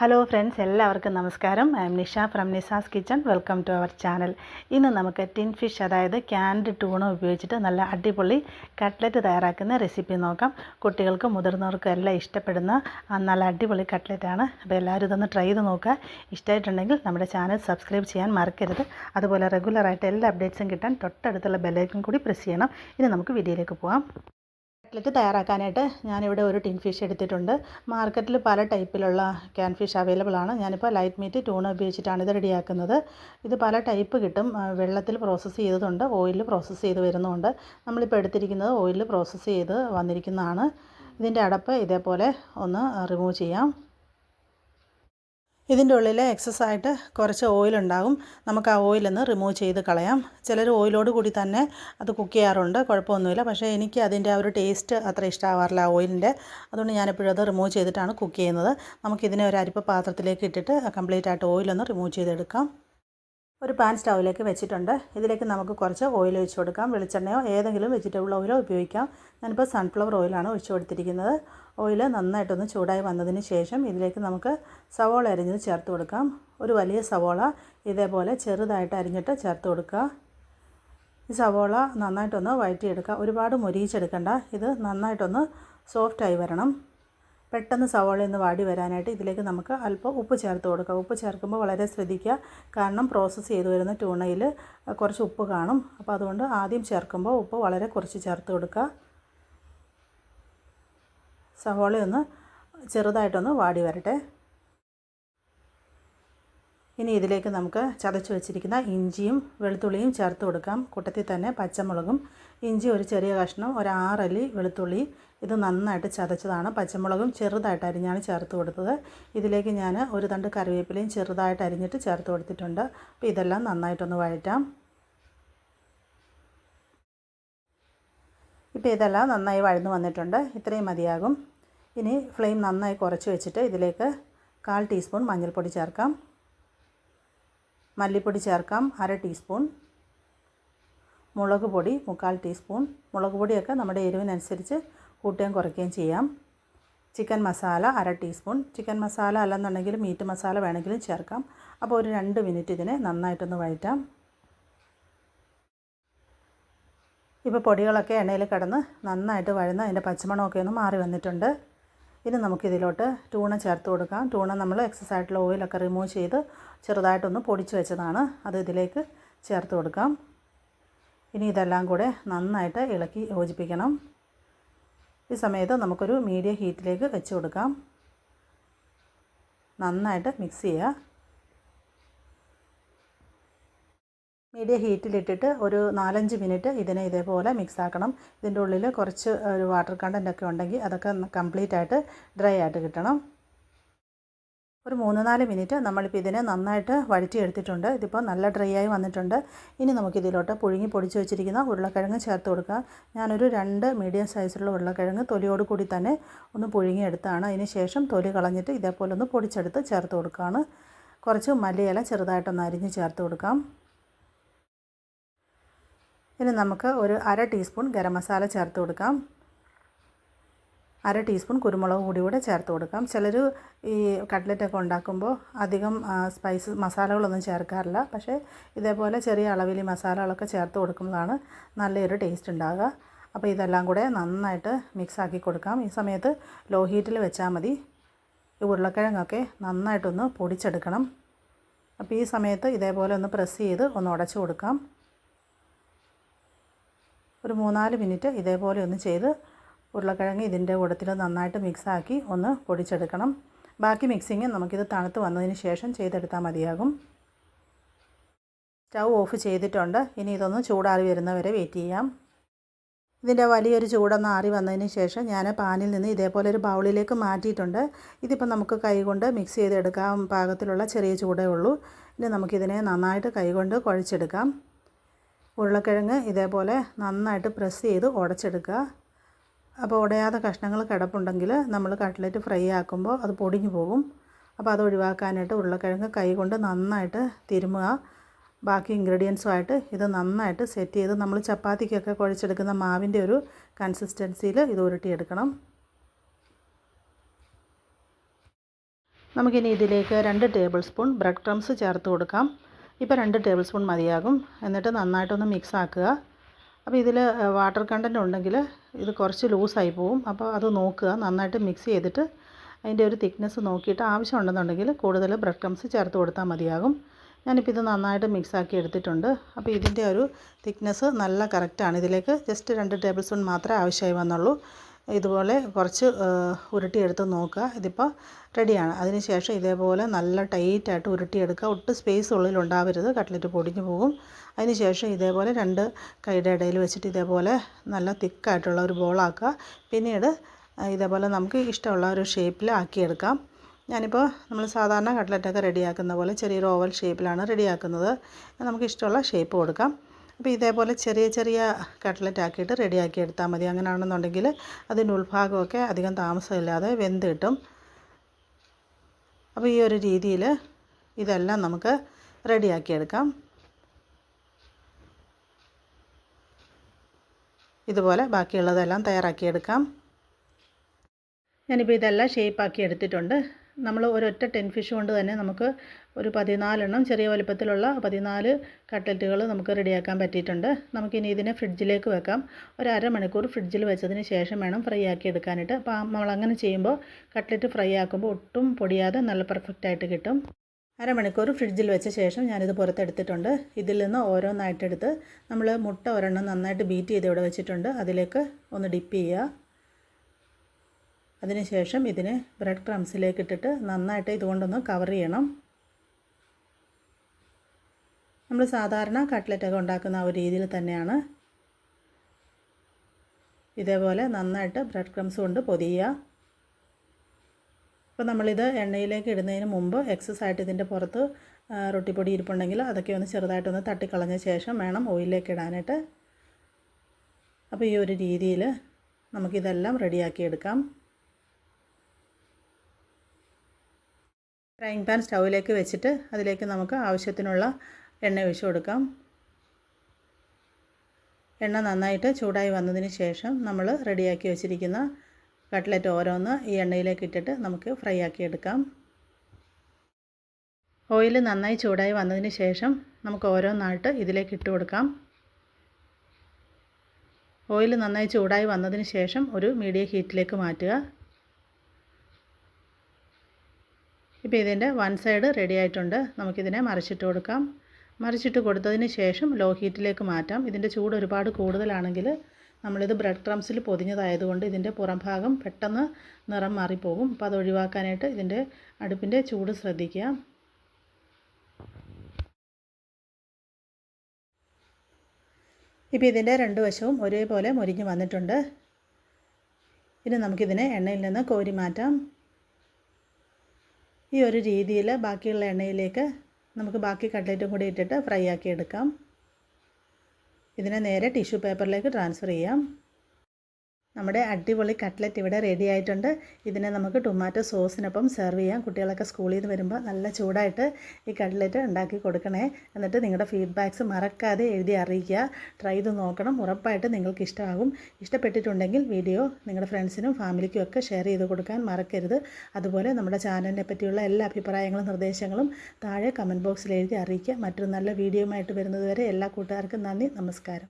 Hello friends എല്ലാവർക്കും നമസ്കാരം. I'm Nisha from Nisha's kitchen welcome to our channel ഇന്ന് നമുക്ക് ടിൻ ഫിഷ് അതായത് ക്യാൻഡ് ടൂണ ഉപയോഗിച്ചിട്ട് നല്ല അടിപൊളി കട്ട്ലറ്റ് തയ്യാറാക്കുന്ന റെസിപ്പി നോക്കാം. കുട്ടികൾക്കും മുതിർന്നവർക്കും എല്ലാം ഇഷ്ടപ്പെടുന്ന നല്ല അടിപൊളി കട്ട്ലറ്റാണ് അപ്പോൾ എല്ലാവരും ഇതൊന്ന് ട്രൈ ചെയ്ത് നോക്കുക. ഇഷ്ടമായിട്ടുണ്ടെങ്കിൽ നമ്മുടെ ചാനൽ സബ്സ്ക്രൈബ് ചെയ്യാൻ മറക്കരുത്. അതുപോലെ റെഗുലറായിട്ട് എല്ലാ അപ്ഡേറ്റ്സും കിട്ടാൻ തൊട്ടടുത്തുള്ള ബെല്ലൈക്കും കൂടി പ്രസ് ചെയ്യണം. ഇനി നമുക്ക് വീഡിയോയിലേക്ക് പോകാം കട്ട്ലറ്റ് തയ്യാറാക്കാനായിട്ട് ഞാനിവിടെ ഒരു ടിൻ ഫിഷ് എടുത്തിട്ടുണ്ട്. മാർക്കറ്റിൽ പല ടൈപ്പിലുള്ള ക്യാൻ ഫിഷ് അവൈലബിൾ ആണ്. ഞാനിപ്പോൾ ലൈറ്റ് മീറ്റ് ട്യൂണ ഉപയോഗിച്ചിട്ടാണ് ഇത് റെഡിയാക്കുന്നത്. ഇത് പല ടൈപ്പ് കിട്ടും. വെള്ളത്തിൽ പ്രോസസ്സ് ചെയ്തതുണ്ട്. ഓയിലിൽ പ്രോസസ്സ് ചെയ്ത് വരുന്നുണ്ട്. നമ്മളിപ്പോൾ എടുത്തിരിക്കുന്നത് ഓയിലിൽ പ്രോസസ്സ് ചെയ്ത് വന്നിരിക്കുന്നതാണ്. ഇതിന്റെ അടപ്പ് ഇതേപോലെ ഒന്ന് റിമൂവ് ചെയ്യാം. ഇതിന്റെ ഉള്ളിൽ എക്സസ് ആയിട്ട് കുറച്ച് ഓയിലുണ്ടാകും നമുക്ക് ആ ഓയിലൊന്ന് റിമൂവ് ചെയ്ത് കളയാം. ചിലർ ഓയിലോട് കൂടി തന്നെ അത് കുക്ക് ചെയ്യാറുണ്ട്. കുഴപ്പമൊന്നുമില്ല. പക്ഷേ എനിക്ക് അതിന്റെ ആ ഒരു ടേസ്റ്റ് അത്ര ഇഷ്ടമാവാറില്ല ആ ഓയിലിന്റെ അതുകൊണ്ട് ഞാനെപ്പോഴും അത് റിമൂവ് ചെയ്തിട്ടാണ് കുക്ക് ചെയ്യുന്നത്. നമുക്കിതിനെ ഒരു അരിപ്പ പാത്രത്തിലേക്ക് ഇട്ടിട്ട് കംപ്ലീറ്റ് ആയിട്ട് ഓയിലൊന്ന് റിമൂവ് ചെയ്തെടുക്കാം. ഒരു പാൻ സ്റ്റൗവിലേക്ക് വെച്ചിട്ടുണ്ട്. ഇതിലേക്ക് നമുക്ക് കുറച്ച് ഓയിൽ ഒഴിച്ച് കൊടുക്കാം. വെളിച്ചെണ്ണയോ ഏതെങ്കിലും വെജിറ്റബിൾ ഓയിലോ ഉപയോഗിക്കാം. ഞാനിപ്പോൾ സൺഫ്ലവർ ഓയിലാണ് ഒഴിച്ചു കൊടുത്തിരിക്കുന്നത്. ഓയിൽ നന്നായിട്ടൊന്ന് ചൂടായി വന്നതിന് ശേഷം ഇതിലേക്ക് നമുക്ക് സവോള അരിഞ്ഞത് ചേർത്ത് കൊടുക്കാം. ഒരു വലിയ സവോള ഇതേപോലെ ചെറുതായിട്ട് അരിഞ്ഞിട്ട് ചേർത്ത് കൊടുക്കുക. ഈ സവോള നന്നായിട്ടൊന്ന് വഴറ്റിയെടുക്കുക. ഒരുപാട് മൊരിയിച്ചെടുക്കണ്ട. ഇത് നന്നായിട്ടൊന്ന് സോഫ്റ്റായി വരണം. പെട്ടെന്ന് സവാള ഒന്ന് വാടി വരാനായിട്ട് ഇതിലേക്ക് നമുക്ക് അല്പം ഉപ്പ് ചേർത്ത് കൊടുക്കാം. ഉപ്പ് ചേർക്കുമ്പോൾ വളരെ ശ്രദ്ധിക്കുക. കാരണം പ്രോസസ്സ് ചെയ്ത് വരുന്ന ട്യൂണയിൽ കുറച്ച് ഉപ്പ് കാണും. അപ്പോൾ അതുകൊണ്ട് ആദ്യം ചേർക്കുമ്പോൾ ഉപ്പ് വളരെ കുറച്ച് ചേർത്ത് കൊടുക്കുക. സവോളയൊന്ന് ചെറുതായിട്ടൊന്ന് വാടി വരട്ടെ. ഇനി ഇതിലേക്ക് നമുക്ക് ചതച്ച് വെച്ചിരിക്കുന്ന ഇഞ്ചിയും വെളുത്തുള്ളിയും ചേർത്ത് കൊടുക്കാം. കൂട്ടത്തിൽ തന്നെ പച്ചമുളകും ഇഞ്ചി ഒരു ചെറിയ കഷ്ണം ഒരു ആറല്ലി വെളുത്തുള്ളി ഇത് നന്നായിട്ട് ചതച്ചതാണ്. പച്ചമുളകും ചെറുതായിട്ട് അരിഞ്ഞാണ് ചേർത്ത് കൊടുത്തത്. ഇതിലേക്ക് ഞാൻ ഒരു തണ്ട് കറിവേപ്പിലയും ചെറുതായിട്ട് അരിഞ്ഞിട്ട് ചേർത്ത് കൊടുത്തിട്ടുണ്ട്. അപ്പോൾ ഇതെല്ലാം നന്നായിട്ടൊന്ന് വഴറ്റാം. ഇപ്പോൾ ഇതെല്ലാം നന്നായി വഴന്നു വന്നിട്ടുണ്ട്. ഇത്രയും മതിയാകും. ഇനി ഫ്ലെയിം നന്നായി കുറച്ച് വെച്ചിട്ട് ഇതിലേക്ക് കാൽ ടീസ്പൂൺ മഞ്ഞൾപ്പൊടി ചേർക്കാം. മല്ലിപ്പൊടി ചേർക്കാം. അര ടീസ്പൂൺ. മുളക് പൊടി മുക്കാൽ ടീസ്പൂൺ. മുളക് പൊടിയൊക്കെ നമ്മുടെ എരിവിനനുസരിച്ച് കൂട്ടുകയും കുറയ്ക്കുകയും ചെയ്യാം. ചിക്കൻ മസാല അര ടീസ്പൂൺ. ചിക്കൻ മസാല അല്ലെന്നുണ്ടെങ്കിൽ മീറ്റ് മസാല വേണമെങ്കിലും ചേർക്കാം. അപ്പോൾ ഒരു രണ്ട് മിനിറ്റ് ഇതിനെ നന്നായിട്ടൊന്ന് വഴറ്റാം. ഇപ്പോൾ പൊടികളൊക്കെ എണ്ണയിൽ കിടന്ന് നന്നായിട്ട് വഴുന്ന് അതിന്റെ പച്ചമണമൊക്കെ ഒന്ന് മാറി വന്നിട്ടുണ്ട്. ഇനി നമുക്കിതിലോട്ട് ടൂണ ചേർത്ത് കൊടുക്കാം. ടൂണ നമ്മൾ എക്സസ് ആയിട്ടുള്ള ഓയിലൊക്കെ റിമൂവ് ചെയ്ത് ചെറുതായിട്ടൊന്ന് പൊടിച്ച് വെച്ചതാണ്. അത് ഇതിലേക്ക് ചേർത്ത് കൊടുക്കാം. ഇനി ഇതെല്ലാം കൂടെ നന്നായിട്ട് ഇളക്കി യോജിപ്പിക്കണം. ഈ സമയത്ത് നമുക്കൊരു മീഡിയം ഹീറ്റിലേക്ക് വെച്ച് കൊടുക്കാം. നന്നായിട്ട് മിക്സ് ചെയ്യുക. മീഡിയം ഹീറ്റിലിട്ടിട്ട് ഒരു നാലഞ്ച് മിനിറ്റ് ഇതിനെ ഇതേപോലെ മിക്സ് ആക്കണം. ഇതിന്റെ ഉള്ളിൽ കുറച്ച് ഒരു വാട്ടർ കണ്ടന്റ് ഒക്കെ ഉണ്ടെങ്കിൽ അതൊക്കെ കംപ്ലീറ്റ് ആയിട്ട് ഡ്രൈ ആയിട്ട് കിട്ടണം. ഒരു മൂന്ന് നാല് മിനിറ്റ് നമ്മളിപ്പോൾ ഇതിനെ നന്നായിട്ട് വഴറ്റിയെടുത്തിട്ടുണ്ട്. ഇതിപ്പോൾ നല്ല ഡ്രൈ ആയി വന്നിട്ടുണ്ട്. ഇനി നമുക്കിതിലോട്ട് പുഴുങ്ങി പൊടിച്ച് വെച്ചിരിക്കുന്ന ഉരുളക്കിഴങ്ങ് ചേർത്ത് കൊടുക്കുക ഞാനൊരു രണ്ട് മീഡിയം സൈസിലുള്ള ഉരുളക്കിഴങ്ങ് തൊലിയോട് കൂടി തന്നെ ഒന്ന് പുഴുങ്ങിയെടുത്താണ് അതിന് ശേഷം തൊലി കളഞ്ഞിട്ട് ഇതേപോലെ ഒന്ന് പൊടിച്ചെടുത്ത് ചേർത്ത് കൊടുക്കുകയാണ് കുറച്ച് മല്ലിയില ചെറുതായിട്ടൊന്ന് അരിഞ്ഞ് ചേർത്ത് കൊടുക്കാം. ഇനി നമുക്ക് ഒരു അര ടീസ്പൂൺ ഗരം മസാല ചേർത്ത് കൊടുക്കാം. അര ടീസ്പൂൺ കുരുമുളക് പൊടി കൂടെ ചേർത്ത് കൊടുക്കാം. ചിലർ ഈ കട്ട്ലറ്റൊക്കെ ഉണ്ടാക്കുമ്പോൾ അധികം സ്പൈസ് മസാലകളൊന്നും ചേർക്കാറില്ല. പക്ഷേ ഇതേപോലെ ചെറിയ അളവിൽ മസാലകളൊക്കെ ചേർത്ത് കൊടുക്കുന്നതാണ് നല്ലൊരു ടേസ്റ്റ് ഉണ്ടാകുക അപ്പോൾ ഇതെല്ലാം കൂടെ നന്നായിട്ട് മിക്സ് ആക്കി കൊടുക്കാം. ഈ സമയത്ത് ലോ ഹീറ്റിൽ വെച്ചാൽ മതി. ഈ ഉരുളക്കിഴങ്ങൊക്കെ നന്നായിട്ടൊന്ന് പൊടിച്ചെടുക്കണം. അപ്പോൾ ഈ സമയത്ത് ഇതേപോലെ ഒന്ന് പ്രസ് ചെയ്ത് ഒന്ന് ഉടച്ചു കൊടുക്കാം. ഒരു മൂന്നാൽ മിനിറ്റ് ഇതേപോലെ ഒന്ന് ചെയ്ത് ഉരുളക്കിഴങ്ങ് ഇതിന്റെ കൂടത്തിൽ നന്നായിട്ട് മിക്സാക്കി ഒന്ന് പൊടിച്ചെടുക്കണം. ബാക്കി മിക്സിങ് നമുക്കിത് തണുത്ത് വന്നതിന് ശേഷം ചെയ്തെടുത്താൽ മതിയാകും. സ്റ്റൗ ഓഫ് ചെയ്തിട്ടുണ്ട്. ഇനി ഇതൊന്ന് ചൂടാറി വരുന്നവരെ വെയിറ്റ് ചെയ്യാം. ഇതിന്റെ വലിയൊരു ചൂടൊന്ന് ആറി വന്നതിന് ശേഷം ഞാൻ പാനിൽ നിന്ന് ഇതേപോലെ ഒരു ബൗളിലേക്ക് മാറ്റിയിട്ടുണ്ട്. ഇതിപ്പോൾ നമുക്ക് കൈകൊണ്ട് മിക്സ് ചെയ്തെടുക്കാം പാകത്തിലുള്ള ചെറിയ ചൂടേ ഉള്ളൂ. ഇനി നമുക്കിതിനെ നന്നായിട്ട് കൈകൊണ്ട് കുഴച്ചെടുക്കാം. ഉരുളക്കിഴങ്ങ് ഇതേപോലെ നന്നായിട്ട് പ്രസ് ചെയ്ത് ഉടച്ചെടുക്കുക. അപ്പോൾ ഉടയാതെ കഷ്ണങ്ങൾ കിടപ്പുണ്ടെങ്കിൽ നമ്മൾ കട്ട്ലറ്റ് ഫ്രൈ ആക്കുമ്പോൾ അത് പൊടിഞ്ഞു പോകും. അപ്പോൾ അത് ഒഴിവാക്കാനായിട്ട് ഉരുളക്കിഴങ്ങ് കൈ കൊണ്ട് നന്നായിട്ട് തിരുമുക. ബാക്കി ഇൻഗ്രീഡിയൻസുമായിട്ട് ഇത് നന്നായിട്ട് സെറ്റ് ചെയ്ത് നമ്മൾ ചപ്പാത്തിക്കൊക്കെ കുഴച്ചെടുക്കുന്ന മാവിന്റെ ഒരു കൺസിസ്റ്റൻസിയിൽ ഇത് ഉരുട്ടിയെടുക്കണം. നമുക്കിനി ഇതിലേക്ക് രണ്ട് ടേബിൾ സ്പൂൺ ബ്രെഡ് ക്രംസ് ചേർത്ത് കൊടുക്കാം. ഇപ്പോൾ രണ്ട് ടേബിൾ സ്പൂൺ മതിയാകും. എന്നിട്ട് നന്നായിട്ടൊന്ന് മിക്സ് ആക്കുക. അപ്പോൾ ഇതിൽ വാട്ടർ കണ്ടന്റ് ഉണ്ടെങ്കിൽ ഇത് കുറച്ച് ലൂസായി പോവും. അപ്പോൾ അത് നോക്കുക. നന്നായിട്ട് മിക്സ് ചെയ്തിട്ട് അതിന്റെ ഒരു തിക്നെസ് നോക്കിയിട്ട് ആവശ്യമുണ്ടെന്നുണ്ടെങ്കിൽ കൂടുതൽ ബ്രെഡ് ക്രംസ് ചേർത്ത് കൊടുത്താൽ മതിയാകും. ഞാനിപ്പോൾ ഇത് നന്നായിട്ട് മിക്സാക്കി എടുത്തിട്ടുണ്ട്. അപ്പോൾ ഇതിന്റെ ഒരു തിക്നെസ് നല്ല കറക്റ്റാണ് ഇതിലേക്ക് ജസ്റ്റ് രണ്ട് ടേബിൾ സ്പൂൺ മാത്രമേ ആവശ്യമായി വന്നുള്ളൂ. ഇതുപോലെ കുറച്ച് ഉരുട്ടിയെടുത്ത് നോക്കുക. ഇതിപ്പോൾ റെഡിയാണ്. അതിന് ശേഷം ഇതേപോലെ നല്ല ടൈറ്റായിട്ട് ഉരുട്ടിയെടുക്കുക. ഒട്ട് സ്പേസ് ഉള്ളിൽ ഉണ്ടാവരുത് കട്ട്ലറ്റ് പൊടിഞ്ഞു പോകും. അതിന് ശേഷം ഇതേപോലെ രണ്ട് കൈയുടെ ഇടയിൽ വെച്ചിട്ട് ഇതേപോലെ നല്ല തിക്കായിട്ടുള്ള ഒരു ബോളാക്കുക പിന്നീട് ഇതേപോലെ നമുക്ക് ഇഷ്ടമുള്ള ഒരു ഷേപ്പിൽ ആക്കിയെടുക്കാം. ഞാനിപ്പോൾ നമ്മൾ സാധാരണ കട്ട്ലറ്റൊക്കെ റെഡിയാക്കുന്ന പോലെ ചെറിയൊരു ഓവൽ ഷേപ്പിലാണ് റെഡിയാക്കുന്നത് നമുക്ക് ഇഷ്ടമുള്ള ഷേപ്പ് കൊടുക്കാം. അപ്പോൾ ഇതേപോലെ ചെറിയ ചെറിയ കട്ട്ലറ്റ് ആക്കിയിട്ട് റെഡിയാക്കി എടുത്താൽ മതി. അങ്ങനെയാണെന്നുണ്ടെങ്കിൽ അതിന്റെ ഉൾഭാഗമൊക്കെ അധികം താമസമില്ലാതെ വെന്ത് കിട്ടും. അപ്പോൾ ഈ ഒരു രീതിയിൽ ഇതെല്ലാം നമുക്ക് റെഡിയാക്കിയെടുക്കാം ഇതുപോലെ ബാക്കിയുള്ളതെല്ലാം തയ്യാറാക്കിയെടുക്കാം ഞാനിപ്പോൾ ഇതെല്ലാം ഷേപ്പാക്കി എടുത്തിട്ടുണ്ട്. നമ്മൾ ഒരൊറ്റ ടെൻ ഫിഷ് കൊണ്ട് തന്നെ നമുക്ക് ഒരു പതിനാലെണ്ണം ചെറിയ വലുപ്പത്തിലുള്ള പതിനാല് കട്ട്ലറ്റുകൾ നമുക്ക് റെഡിയാക്കാൻ പറ്റിയിട്ടുണ്ട്. നമുക്കിനി ഇതിനെ ഫ്രിഡ്ജിലേക്ക് വെക്കാം. ഒരു അരമണിക്കൂർ ഫ്രിഡ്ജിൽ വെച്ചതിന് ശേഷം വേണം ഫ്രൈ ആക്കി എടുക്കാനായിട്ട്. അപ്പോൾ നമ്മൾ അങ്ങനെ ചെയ്യുമ്പോൾ കട്ട്ലറ്റ് ഫ്രൈ ആക്കുമ്പോൾ ഒട്ടും പൊടിയാതെ നല്ല പെർഫെക്റ്റ് ആയിട്ട് കിട്ടും. അരമണിക്കൂർ ഫ്രിഡ്ജിൽ വെച്ച ശേഷം ഞാനിത് പുറത്തെടുത്തിട്ടുണ്ട്. ഇതിൽ നിന്ന് ഓരോന്നായിട്ടെടുത്ത് നമ്മൾ മുട്ട ഒരെണ്ണം നന്നായിട്ട് ബീറ്റ് ചെയ്ത് ഇവിടെ വെച്ചിട്ടുണ്ട്. അതിലേക്ക് ഒന്ന് ഡിപ്പ് ചെയ്യുക. അതിനുശേഷം ഇതിനെ ബ്രെഡ് ക്രംസിലേക്ക് ഇട്ടിട്ട് നന്നായിട്ട് ഇതുകൊണ്ടൊന്ന് കവർ ചെയ്യണം. നമ്മൾ സാധാരണ കട്ട്ലറ്റൊക്കെ ഉണ്ടാക്കുന്ന ആ ഒരു രീതിയിൽ തന്നെയാണ് ഇതേപോലെ നന്നായിട്ട് ബ്രെഡ് ക്രംസ് കൊണ്ട് പൊതിയുക. അപ്പോൾ നമ്മളിത് എണ്ണയിലേക്ക് ഇടുന്നതിന് മുമ്പ് എക്സസ് ആയിട്ട് ഇതിന്റെ പുറത്ത് റൊട്ടിപ്പൊടി ഇരിപ്പുണ്ടെങ്കിൽ അതൊക്കെ ഒന്ന് ചെറുതായിട്ടൊന്ന് തട്ടിക്കളഞ്ഞ ശേഷം വേണം ഓയിലിലേക്ക് ഇടാനായിട്ട്. അപ്പോൾ ഈ ഒരു രീതിയിൽ നമുക്കിതെല്ലാം റെഡിയാക്കി ഫ്രൈങ് പാൻ സ്റ്റൗവിലേക്ക് വെച്ചിട്ട് അതിലേക്ക് നമുക്ക് ആവശ്യത്തിനുള്ള എണ്ണ ഒഴിച്ചു കൊടുക്കാം. എണ്ണ നന്നായിട്ട് ചൂടായി വന്നതിന് ശേഷം നമ്മൾ റെഡിയാക്കി വെച്ചിരിക്കുന്ന കട്ട്ലറ്റ് ഓരോന്ന് ഈ എണ്ണയിലേക്ക് ഇട്ടിട്ട് നമുക്ക് ഫ്രൈ ആക്കി എടുക്കാം. ഓയിൽ നന്നായി ചൂടായി വന്നതിന് ശേഷം നമുക്ക് ഓരോന്നായിട്ട് ഇതിലേക്ക് ഇട്ട് കൊടുക്കാം. ഓയിൽ നന്നായി ചൂടായി വന്നതിന് ശേഷം ഒരു മീഡിയം ഹീറ്റിലേക്ക് മാറ്റുക. ഇപ്പോൾ ഇതിന്റെ വൺ സൈഡ് റെഡി ആയിട്ടുണ്ട്. നമുക്കിതിനെ മറിച്ചിട്ട് കൊടുക്കാം. മറിച്ചിട്ട് കൊടുത്തതിന് ശേഷം ലോ ഹീറ്റിലേക്ക് മാറ്റാം. ഇതിന്റെ ചൂട് ഒരുപാട് കൂടുതലാണെങ്കിൽ നമ്മളിത് ബ്രെഡ് ക്രംസിൽ പൊതിഞ്ഞതായതുകൊണ്ട് ഇതിന്റെ പുറം ഭാഗം പെട്ടെന്ന് നിറം മാറിപ്പോകും അപ്പോൾ അത് ഒഴിവാക്കാനായിട്ട് ഇതിന്റെ അടുപ്പിന്റെ ചൂട് ശ്രദ്ധിക്കുക. ഇപ്പോൾ ഇതിന്റെ രണ്ട് വശവും ഒരേപോലെ മുരിഞ്ഞ് വന്നിട്ടുണ്ട്. ഇനി നമുക്കിതിനെ എണ്ണയിൽ നിന്ന് കോരി മാറ്റാം. ഈ ഒരു രീതിയിൽ ബാക്കിയുള്ള എണ്ണയിലേക്ക് നമുക്ക് ബാക്കി കട്ട്ലറ്റും കൂടി ഇട്ടിട്ട് ഫ്രൈ ആക്കി എടുക്കാം. ഇതിനെ നേരെ ടിഷ്യൂ പേപ്പറിലേക്ക് ട്രാൻസ്ഫർ ചെയ്യാം. നമ്മുടെ അടിപൊളി കട്ട്ലറ്റ് ഇവിടെ റെഡി ആയിട്ടുണ്ട്. ഇതിനെ നമുക്ക് ടൊമാറ്റോ സോസിനൊപ്പം സെർവ് ചെയ്യാം. കുട്ടികളൊക്കെ സ്കൂളിൽ നിന്ന് വരുമ്പോൾ നല്ല ചൂടായിട്ട് ഈ കട്ട്ലറ്റ് ഉണ്ടാക്കി കൊടുക്കണേ. എന്നിട്ട് നിങ്ങളുടെ ഫീഡ്ബാക്ക്സ് മറക്കാതെ എഴുതി അറിയിക്കുക. ട്രൈ ചെയ്ത് നോക്കണം. ഉറപ്പായിട്ട് നിങ്ങൾക്ക് ഇഷ്ടമാകും. ഇഷ്ടപ്പെട്ടിട്ടുണ്ടെങ്കിൽ വീഡിയോ നിങ്ങളുടെ ഫ്രണ്ട്സിനും ഫാമിലിക്കും ഒക്കെ ഷെയർ ചെയ്ത് കൊടുക്കാൻ മറക്കരുത്. അതുപോലെ നമ്മുടെ ചാനലിനെ പറ്റിയുള്ള എല്ലാ അഭിപ്രായങ്ങളും നിർദ്ദേശങ്ങളും താഴെ കമന്റ് ബോക്സിൽ എഴുതി അറിയിക്കുക. മറ്റൊരു നല്ല വീഡിയോയുമായിട്ട് വരുന്നതുവരെ എല്ലാ കൂട്ടുകാർക്കും നന്ദി. നമസ്കാരം.